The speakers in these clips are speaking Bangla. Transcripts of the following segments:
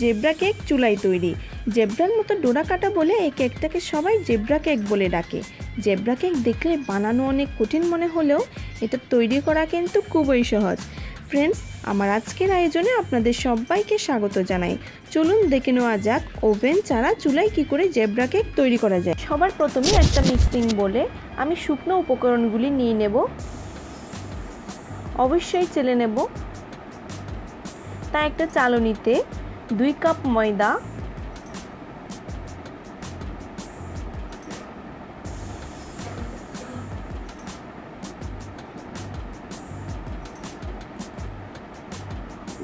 জেব্রা কেক চুলাই তৈরি। জেব্রার মতো ডোরা কাটা বলে এই কেকটাকে সবাই জেব্রা কেক বলে ডাকে। জেব্রা কেক দেখলে বানানো অনেক কঠিন মনে হলেও এটা তৈরি করা কিন্তু খুবই সহজ। ফ্রেন্ডস, আমার আজকের আয়োজনে আপনাদের সবাইকে স্বাগত জানাই। চলুন দেখে নেওয়া যাক ওভেন ছাড়া চুলায় কি করে জেব্রা কেক তৈরি করা যায়। সবার প্রথমে একটা মিক্সিং বলে আমি শুকনো উপকরণগুলি নিয়ে নেব। অবশ্যই চেলে নেব। তা একটা চালনিতে দুই কাপ ময়দা।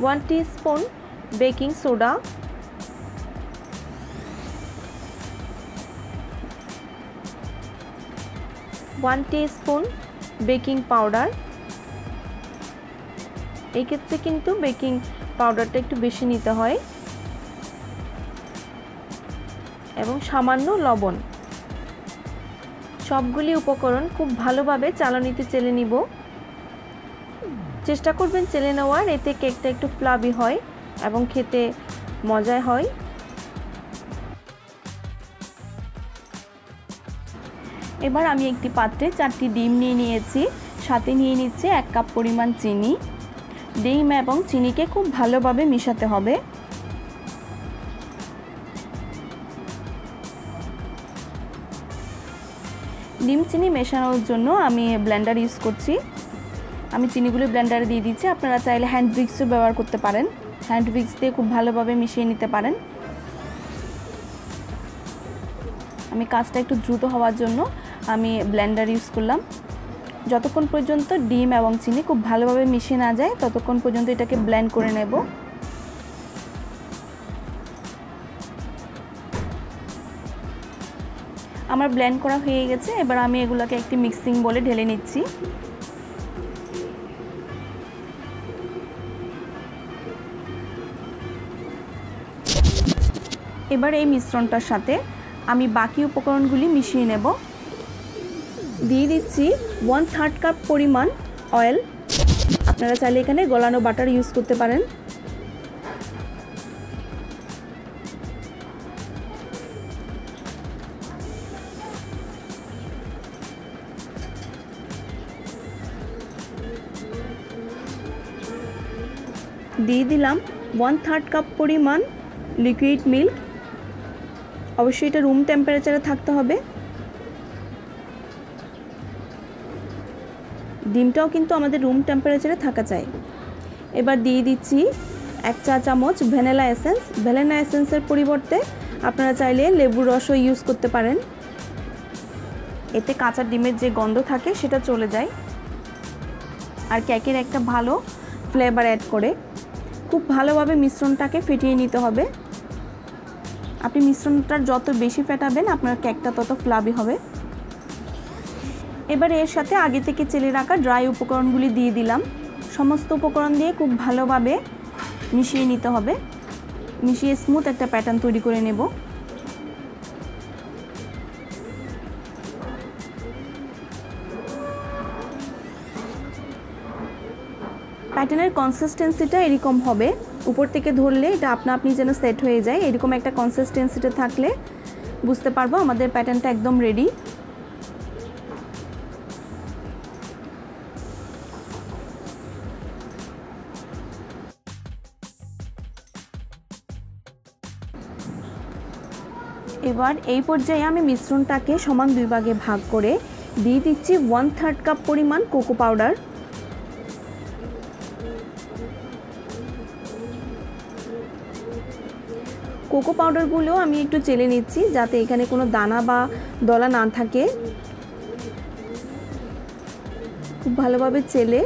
One spoon baking soda. One spoon baking powder. এই ক্ষেত্রে কিন্তু বেকিং পাউডারটা একটু বেশি নিতে হয়। এবং সামান্য লবণ। সবগুলি উপকরণ খুব ভালোভাবে চালনিতে চেলে নিব। চেষ্টা করবেন চেলে নেওয়ার, এতে কেকটা একটু ফ্লাবি হয় এবং খেতে মজায় হয়। এবার আমি একটি পাত্রে চারটি ডিম নিয়ে নিয়েছি, সাথে নিয়ে নিচ্ছে এক কাপ পরিমাণ চিনি। ডিম এবং চিনিকে খুব ভালোভাবে মিশাতে হবে। ডিম, চিনি মেশানোর জন্য আমি ব্লেন্ডার ইউজ করছি। আমি চিনিগুলো ব্লেন্ডারে দিয়ে দিচ্ছি। আপনারা চাইলে হ্যান্ড উইক্সও ব্যবহার করতে পারেন। হ্যান্ড উইক্স দিয়ে খুব ভালোভাবে মিশিয়ে নিতে পারেন। আমি কাজটা একটু দ্রুত হওয়ার জন্য আমি ব্লেন্ডার ইউজ করলাম। যতক্ষণ পর্যন্ত ডিম এবং চিনি খুব ভালোভাবে মিশে না যায়, ততক্ষণ পর্যন্ত এটাকে ব্লেন্ড করে নেব। আমার ব্লেন্ড করা হয়ে গেছে, এবার আমি এগুলোকে একটি মিক্সিং বলে ঢেলে নিচ্ছি। এবার এই মিশ্রণটার সাথে আমি বাকি উপকরণগুলি মিশিয়ে নেব। দিয়ে দিচ্ছি ওয়ান থার্ড কাপ পরিমাণ অয়েল আপনারা চাইলে এখানে গলানো বাটার ইউজ করতে পারেন। দিয়ে দিলাম ওয়ান থার্ড কাপ পরিমাণ লিকুইড মিল্ক অবশ্যই এটা রুম টেম্পারেচারে থাকতে হবে। ডিমটাও কিন্তু আমাদের রুম টেম্পারেচারে থাকা চাই। এবার দিয়ে দিচ্ছি এক চা চামচ ভ্যানিলা এসেন্স ভ্যানিলা এসেন্সের পরিবর্তে আপনারা চাইলে লেবুর রসও ইউজ করতে পারেন। এতে কাঁচা ডিমের যে গন্ধ থাকে সেটা চলে যায়। আর ক্যাকের একটা ভালো ফ্লেভার অ্যাড করে। খুব ভালোভাবে মিশ্রণটাকে ফেটিয়ে নিতে হবে। আপনি মিশ্রণটা যত বেশি ফেটাবেন আপনার কেকটা তত ফ্লাবি হবে। এবার এর সাথে আগে থেকে চেলে রাখা ড্রাই উপকরণগুলি দিয়ে দিলাম। সমস্ত উপকরণ দিয়ে খুব ভালোভাবে মিশিয়ে নিতে হবে। মিশিয়ে স্মুথ একটা প্যাটার্ন তৈরি করে নেব। প্যাটার্নের কনসিস্টেন্সিটা এরকম হবে। উপর থেকে ধরলে এটা আপনা আপনি যেন সেট হয়ে যায়। এরকম একটা কনসিস্টেন্সিটা থাকলে বুঝতে পারব আমাদের প্যাটার্নটা একদম রেডি এবার এই পর্যায়ে আমি মিশ্রণটাকে সমান দুই ভাগে ভাগ করে দিয়ে দিচ্ছি ওয়ান থার্ড কাপ পরিমাণ কোকো পাউডার কোকো পাউডারগুলো আমি একটু চেলে নিচ্ছি যাতে এখানে কোনো দানা বা দলা না থাকে। খুব ভালোভাবে চেলে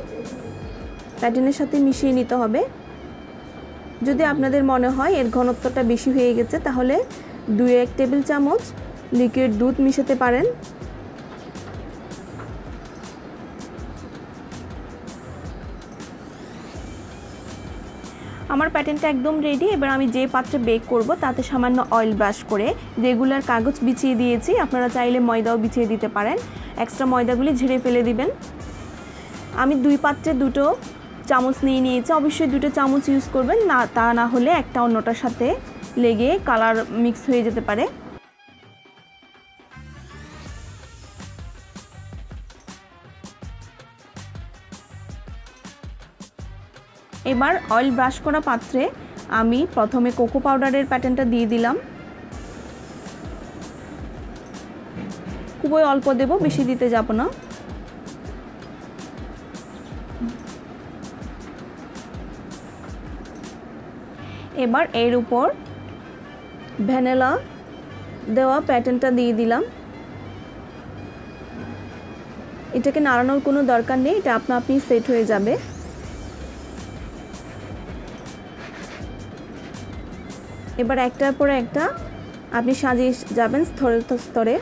প্যাটার্নের সাথে মিশিয়ে নিতে হবে। যদি আপনাদের মনে হয় এর ঘনত্বটা বেশি হয়ে গেছে তাহলে দুই এক টেবিল চামচ লিকুইড দুধ মিশাতে পারেন। আমার প্যাটার্নটা একদম রেডি এবার আমি যে পাত্রে বেক করব তাতে সামান্য অয়েল ব্রাশ করে রেগুলার কাগজ বিছিয়ে দিয়েছি। আপনারা চাইলে ময়দাও বিছিয়ে দিতে পারেন। এক্সট্রা ময়দাগুলি ঝেড়ে ফেলে দিবেন। আমি দুই পাত্রে দুটো চামচ নিয়ে নিয়েছি। অবশ্যই দুটো চামচ ইউজ করবেন, না, তা না হলে একটা অন্যটার সাথে লেগে কালার মিক্স হয়ে যেতে পারে। এবার অয়েল ব্রাশ করা পাত্রে আমি প্রথমে কোকো পাউডারের প্যাটার্নটা দিয়ে দিলাম। খুবই অল্প দেব, বেশি দিতে যাব না। এবার এর উপর ভ্যানিলা দেওয়া প্যাটার্নটা দিয়ে দিলাম। এটাকে নাড়ানোর কোনো দরকার নেই, এটা আপনা আপনি সেট হয়ে যাবে। এবার একটার পরে একটা আপনি সাজিয়ে যাবেন স্তরে স্তরে।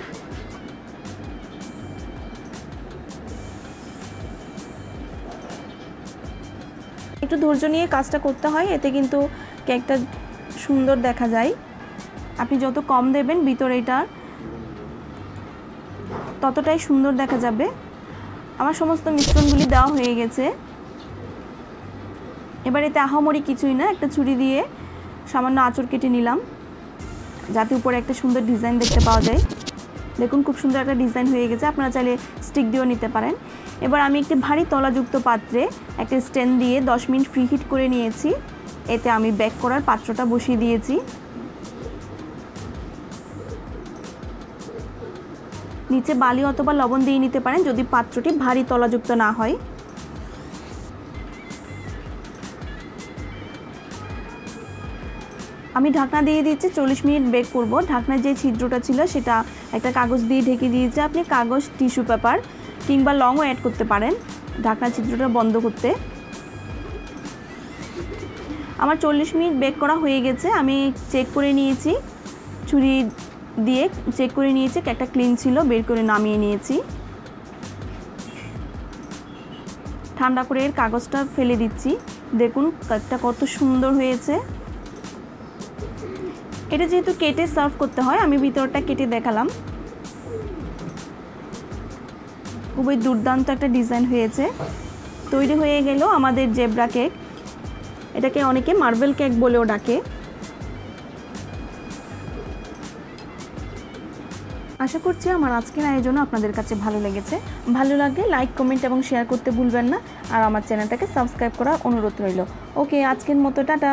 একটু ধৈর্য নিয়ে কাজটা করতে হয়, এতে কিন্তু কেকটা সুন্দর দেখা যায়। আপনি যত কম দেবেন ভিতরে এটার ততটাই সুন্দর দেখা যাবে। আমার সমস্ত মিশ্রণগুলি দেওয়া হয়ে গেছে। এবার এতে আহামরি কিছুই না, একটা ছুরি দিয়ে সামান্য আঁচড় কেটে নিলাম, যাতে উপরে একটা সুন্দর ডিজাইন দেখতে পাওয়া যায়। দেখুন, খুব সুন্দর একটা ডিজাইন হয়ে গেছে, আপনারা চাইলে স্টিক দিয়েও নিতে পারেন। এবার আমি একটি ভারী তলাযুক্ত পাত্রে একটা স্ট্যান্ড দিয়ে 10 মিনিট ফ্রি হিট করে নিয়েছি। এতে আমি ব্যাক করার পাত্রটা বসিয়ে দিয়েছি। নিচে বালি অথবা লবণ দিয়ে নিতে পারেন যদি পাত্রটি ভারী তলাযুক্ত না হয়। আমি ঢাকনা দিয়ে দিচ্ছি, চল্লিশ মিনিট বেক করব। ঢাকনার যে ছিদ্রটা ছিল সেটা একটা কাগজ দিয়ে ঢেকে দিয়েছি। আপনি কাগজ, টিস্যু পেপার কিংবা লংও অ্যাড করতে পারেন ঢাকনা ছিদ্রটা বন্ধ করতে। আমার চল্লিশ মিনিট বেক করা হয়ে গেছে, আমি চেক করে নিয়েছি। ছুরি দিয়ে চেক করে নিয়েছি একটা ক্লিন ছিল, বের করে নামিয়ে নিয়েছি। ঠান্ডা করে এর কাগজটা ফেলে দিচ্ছি। দেখুন কেকটা কত সুন্দর হয়েছে। এটা যেহেতু কেটে সার্ভ করতে হয়, আমি ভিতরটা কেটে দেখালাম। খুবই দুর্দান্ত একটা ডিজাইন হয়েছে। তৈরি হয়ে গেল আমাদের জেব্রা কেক এটাকে অনেকে মার্বেল কেক বলেও ডাকে। আশা করছি আমার আজকের আয়োজন আপনাদের কাছে ভালো লেগেছে। ভালো লাগলে লাইক কমেন্ট এবং শেয়ার করতে ভুলবেন না। আর আমার চ্যানেলটাকে সাবস্ক্রাইব করার অনুরোধ রইল। ওকে আজকের মতো, টাটা!